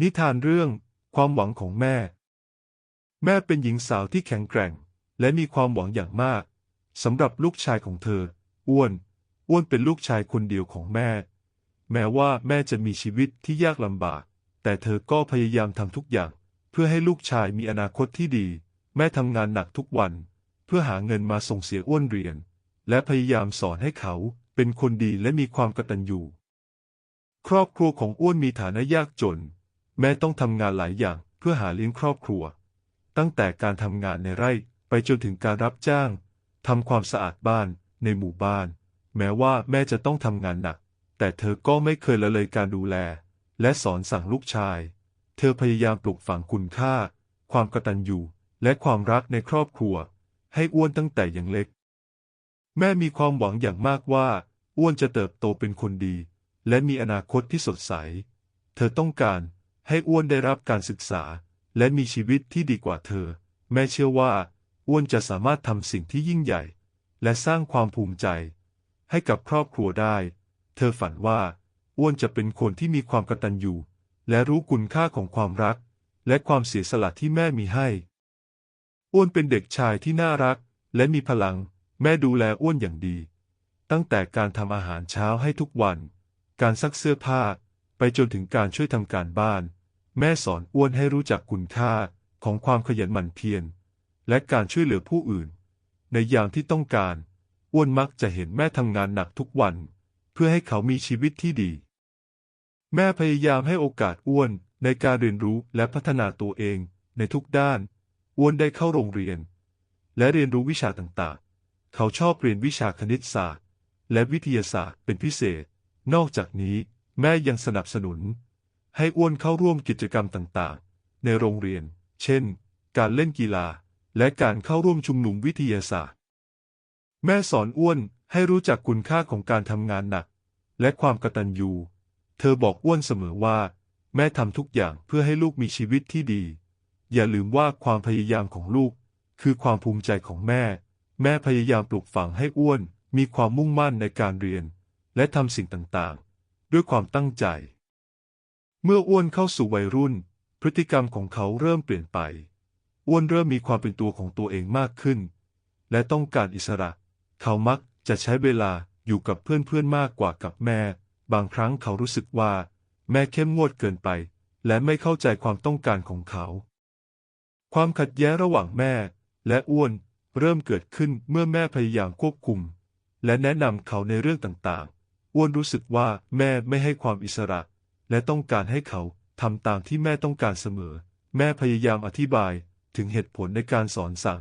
นิทานเรื่อง ความหวังของแม่ แม่เป็นหญิงสาวที่แข็งแกร่ง และมีความหวังอย่างมากสำหรับลูกชายของเธอ อ้วน อ้วนเป็นลูกชายคนเดียวของแม่ แม้ว่าแม่จะมีชีวิตที่ยากลำบาก แต่เธอก็พยายามทำทุกอย่าง เพื่อให้ลูกชายมีอนาคตที่ดี แม่ทำงานหนักทุกวัน เพื่อหาเงินมาส่งเสียอ้วนเรียน และพยายามสอนให้เขาเป็นคนดีและมีความกตัญญูครอบครัวของอ้วนมีฐานะยากจน แม่ต้องทำงานหลายอย่างเพื่อหาเลี้ยงครอบครัว ตั้งแต่การทำงานในไร่ไปจนถึงการรับจ้างทำความสะอาดบ้านในหมู่บ้าน แม้ว่าแม่จะต้องทำงานหนัก แต่เธอก็ไม่เคยละเลยการดูแล และสอนสั่งลูกชาย เธอพยายามปลูกฝังคุณค่า ความกตัญญูและความรักในครอบครัว ให้อ้วนตั้งแต่ยังเล็ก แม่มีความหวังอย่างมากว่า อ้วนจะเติบโตเป็นคนดี และมีอนาคตที่สดใส เธอต้องการ ให้อ้วนได้รับการศึกษา และมีชีวิตที่ดีกว่าเธอ แม่เชื่อว่า อ้วนจะสามารถทำสิ่งที่ยิ่งใหญ่ และสร้างความภูมิใจ ให้กับครอบครัวได้ เธอฝันว่า อ้วนจะเป็นคนที่มีความกตัญญูและรู้คุณค่าของความรัก และความเสียสละที่แม่มีให้ อ้วนเป็นเด็กชายที่น่ารัก และมีพลัง แม่ดูแลอ้วนอย่างดี ตั้งแต่การทำอาหารเช้าให้ทุกวัน การซักเสื้อผ้า ไปจนถึงการช่วยทำการบ้าน แม่สอนอ้วนให้รู้จักคุณค่าของความขยันหมั่นเพียรและการช่วยเหลือผู้อื่น ในยามที่ต้องการ อ้วนมักจะเห็นแม่ทำงานหนักทุกวัน เพื่อให้เขามีชีวิตที่ดี แม่พยายามให้โอกาสอ้วนในการเรียนรู้และพัฒนาตัวเองในทุกด้าน อ้วนได้เข้าโรงเรียน และเรียนรู้วิชาต่างๆ เขาชอบเรียนวิชาคณิตศาสตร์ และวิทยาศาสตร์เป็นพิเศษ นอกจากนี้ แม่ยังสนับสนุน ให้อ้วนเข้าร่วมกิจกรรมต่างๆ ในโรงเรียน เช่น การเล่นกีฬา และการเข้าร่วมชุมนุมวิทยาศาสตร์ แม่สอนอ้วนให้รู้จักคุณค่าของการทำงานหนัก และความกตัญญู เธอบอกอ้วนเสมอว่า แม่ทำทุกอย่างเพื่อให้ลูกมีชีวิตที่ดี อย่าลืมว่าความพยายามของลูก คือความภูมิใจของแม่ แม่พยายามปลูกฝังให้อ้วน มีความมุ่งมั่นในการเรียน และทำสิ่งต่างๆ ด้วยความตั้งใจ เมื่ออ้วนเข้าสู่วัยรุ่น พฤติกรรมของเขาเริ่มเปลี่ยนไป อ้วนเริ่มมีความเป็นตัวของตัวเองมากขึ้น และต้องการอิสระ เขามักจะใช้เวลาอยู่กับเพื่อนๆมากกว่ากับแม่ บางครั้งเขารู้สึกว่า แม่เข้มงวดเกินไป และไม่เข้าใจความต้องการของเขา ความขัดแย้งระหว่างแม่ และอ้วนเริ่มเกิดขึ้นเมื่อแม่พยายามควบคุม และแนะนำเขาในเรื่องต่างๆ อ้วนรู้สึกว่าแม่ไม่ให้ความอิสระ และต้องการให้เขาทำตามที่แม่ต้องการเสมอ แม่พยายามอธิบายถึงเหตุผลในการสอนสั่ง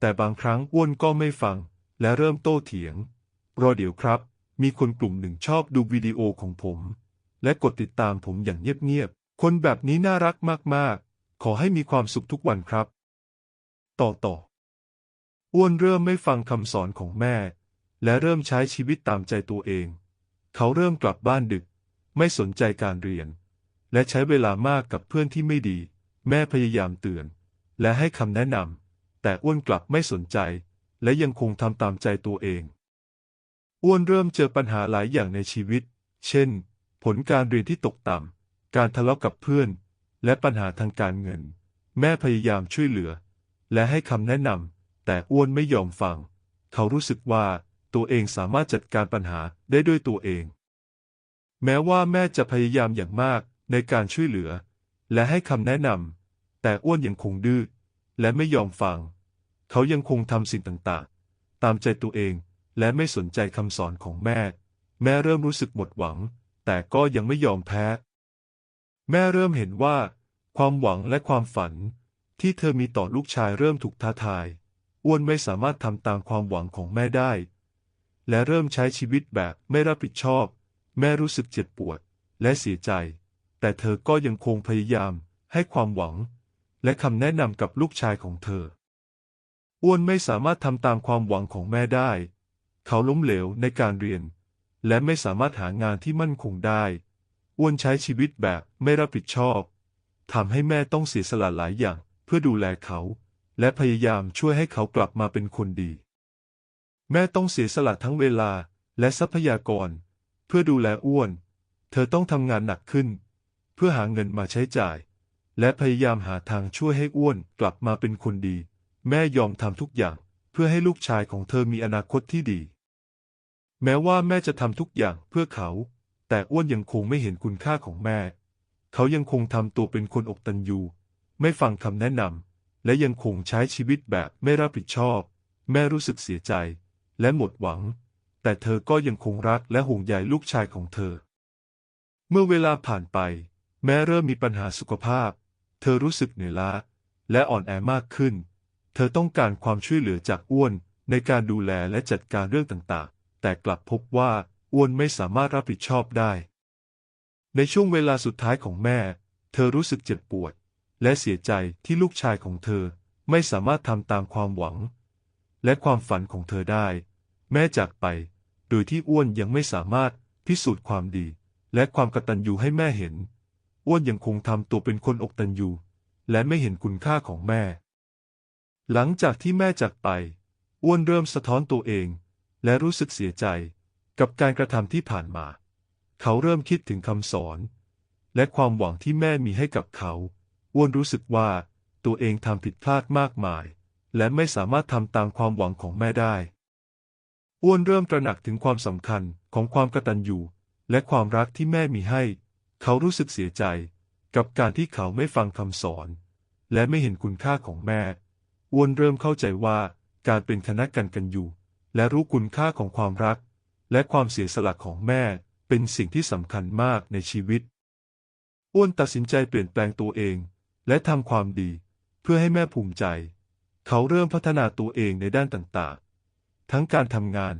แต่บางครั้งอ้วนก็ไม่ฟัง และเริ่มโต้เถียง รอเดี๋ยวครับ มีคนกลุ่มหนึ่งชอบดูวิดีโอของผม และกดติดตามผมอย่างเงียบๆ คนแบบนี้น่ารักมากๆ ขอให้มีความสุขทุกวันครับ ต่อต่ออ้วนเริ่มไม่ฟังคำสอนของแม่ และเริ่มใช้ชีวิตตามใจตัวเอง เขาเริ่มกลับบ้านดึก ไม่สนใจการเรียน และใช้เวลามากกับเพื่อนที่ไม่ดี แม่พยายามเตือน และให้คำแนะนำแต่อ้วนกลับไม่สนใจ และยังคงทำตามใจตัวเอง อ้วนเริ่มเจอปัญหาหลายอย่างในชีวิต เช่น ผลการเรียนที่ตกต่ำการทะเลาะกับเพื่อน และปัญหาทางการเงิน แม่พยายามช่วยเหลือ และให้คำแนะนำแต่อ้วนไม่ยอมฟัง เขารู้สึกว่าตัวเองสามารถจัดการปัญหาได้ด้วยตัวเอง แม้ว่าแม่จะพยายามอย่างมากในการช่วยเหลือ และให้คำแนะนำแต่อ้วนยังคงดื้อและไม่ยอมฟัง เขายังคงทำสิ่งต่างๆ ตามใจตัวเองและไม่สนใจคำสอนของแม่ แม่เริ่มรู้สึกหมดหวัง แต่ก็ยังไม่ยอมแพ้ แม่เริ่มเห็นว่า ความหวังและความฝัน ที่เธอมีต่อลูกชายเริ่มถูกท้าทาย อ้วนไม่สามารถทำตามความหวังของแม่ได้ และเริ่มใช้ชีวิตแบบไม่รับผิดชอบ แม่รู้สึกเจ็บปวดและเสียใจ แต่เธอก็ยังคงพยายามให้ความหวัง และคำแนะนำกับลูกชายของเธอ อ้วนไม่สามารถทำตามความหวังของแม่ได้ เขาล้มเหลวในการเรียน และไม่สามารถหางานที่มั่นคงได้ อ้วนใช้ชีวิตแบบไม่รับผิดชอบทำให้แม่ต้องเสียสละหลายอย่างเพื่อดูแลเขา และพยายามช่วยให้เขากลับมาเป็นคนดี แม่ต้องเสียสละทั้งเวลาและทรัพยากร เพื่อดูแลอ้วน เธอต้องทำงานหนักขึ้น เพื่อหาเงินมาใช้จ่าย และพยายามหาทางช่วยให้อ้วนกลับมาเป็นคนดี แม่ยอมทำทุกอย่าง เพื่อให้ลูกชายของเธอมีอนาคตที่ดี แม้ว่าแม่จะทำทุกอย่างเพื่อเขา แต่อ้วนยังคงไม่เห็นคุณค่าของแม่ เขายังคงทำตัวเป็นคนอกตันยูไม่ฟังคำแนะนำและยังคงใช้ชีวิตแบบไม่รับผิดชอบ แม่รู้สึกเสียใจ และหมดหวัง แต่เธอก็ยังคงรักและห่วงใยลูกชายของเธอ เมื่อเวลาผ่านไป แม้เริ่มมีปัญหาสุขภาพ เธอรู้สึกเหนื่อยล้าและอ่อนแอมากขึ้น เธอต้องการความช่วยเหลือจากอ้วนในการดูแลและจัดการเรื่องต่างๆ แต่กลับพบว่าอ้วนไม่สามารถรับผิดชอบได้ ในช่วงเวลาสุดท้ายของแม่ เธอรู้สึกเจ็บปวด และเสียใจที่ลูกชายของเธอไม่สามารถทำตามความหวัง และความฝันของเธอได้ แม่จากไป โดยที่อ้วนยังไม่สามารถพิสูจน์ความดี และความกตัญญูให้แม่เห็น อ้วนยังคงทำตัวเป็นคนอกตัญญูและไม่เห็นคุณค่าของแม่ หลังจากที่แม่จากไป อ้วนเริ่มสะท้อนตัวเอง และรู้สึกเสียใจกับการกระทำที่ผ่านมา เขาเริ่มคิดถึงคำสอน และความหวังที่แม่มีให้กับเขา อ้วนรู้สึกว่าตัวเองทำผิดพลาดมากมาย และไม่สามารถทำตามความหวังของแม่ได้ อ้วนเริ่มตระหนักถึงความสำคัญของความกตัญญูและความรักที่แม่มีให้ เขารู้สึกเสียใจ กับการที่เขาไม่ฟังคำสอน และไม่เห็นคุณค่าของแม่ อ้วนเริ่มเข้าใจว่าการเป็นคณะกันกันอยู่ และรู้คุณค่าของความรัก และความเสียสละของแม่เป็นสิ่งที่สำคัญมากในชีวิต อ้วนตัดสินใจเปลี่ยนแปลงตัวเอง และทำความดี เพื่อให้แม่ภูมิใจ เขาเริ่มพัฒนาตัวเองในด้านต่างๆ ทั้งการทำงาน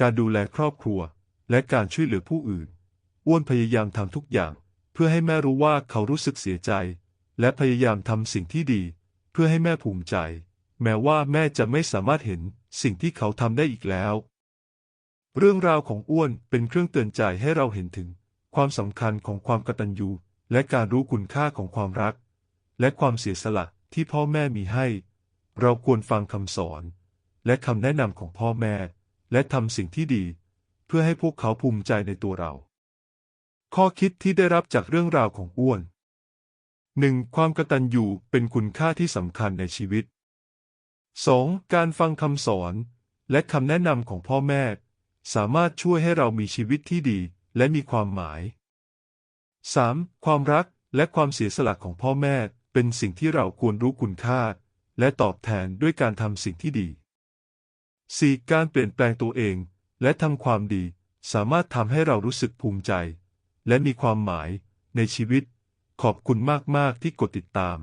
การดูแลครอบครัว และการช่วยเหลือผู้อื่น อ้วนพยายามทำทุกอย่าง เพื่อให้แม่รู้ว่าเขารู้สึกเสียใจ และพยายามทำสิ่งที่ดี เพื่อให้แม่ภูมิใจ แม้ว่าแม่จะไม่สามารถเห็นสิ่งที่เขาทำได้อีกแล้ว เรื่องราวของอ้วนเป็นเครื่องเตือนใจให้เราเห็นถึง ความสำคัญของความกตัญญูและการรู้คุณค่าของความรัก และความเสียสละที่พ่อแม่มีให้ เราควรฟังคำสอน และคำแนะนำของพ่อแม่ และทำสิ่งที่ดี เพื่อให้พวกเขาภูมิใจในตัวเรา ข้อคิดที่ได้รับจากเรื่องราวของอ้วน 1. ความกตัญญูเป็นคุณค่าที่สำคัญในชีวิต 2. การฟังคำสอน และคำแนะนำของพ่อแม่ สามารถช่วยให้เรามีชีวิตที่ดีและมีความหมาย 3. ความรักและความเสียสละของพ่อแม่เป็นสิ่งที่เราควรรู้คุณค่า และตอบแทนด้วยการทำสิ่งที่ดี 4. การเปลี่ยนแปลงตัวเอง และทำความดี สามารถทำให้เรารู้สึกภูมิใจ และมีความหมายในชีวิต ขอบคุณมาก ๆ ที่กดติดตาม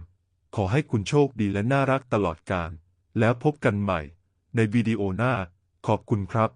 ขอให้คุณโชคดีและน่ารักตลอดกาลแล้วพบกันใหม่ ในวิดีโอหน้า ขอบคุณครับ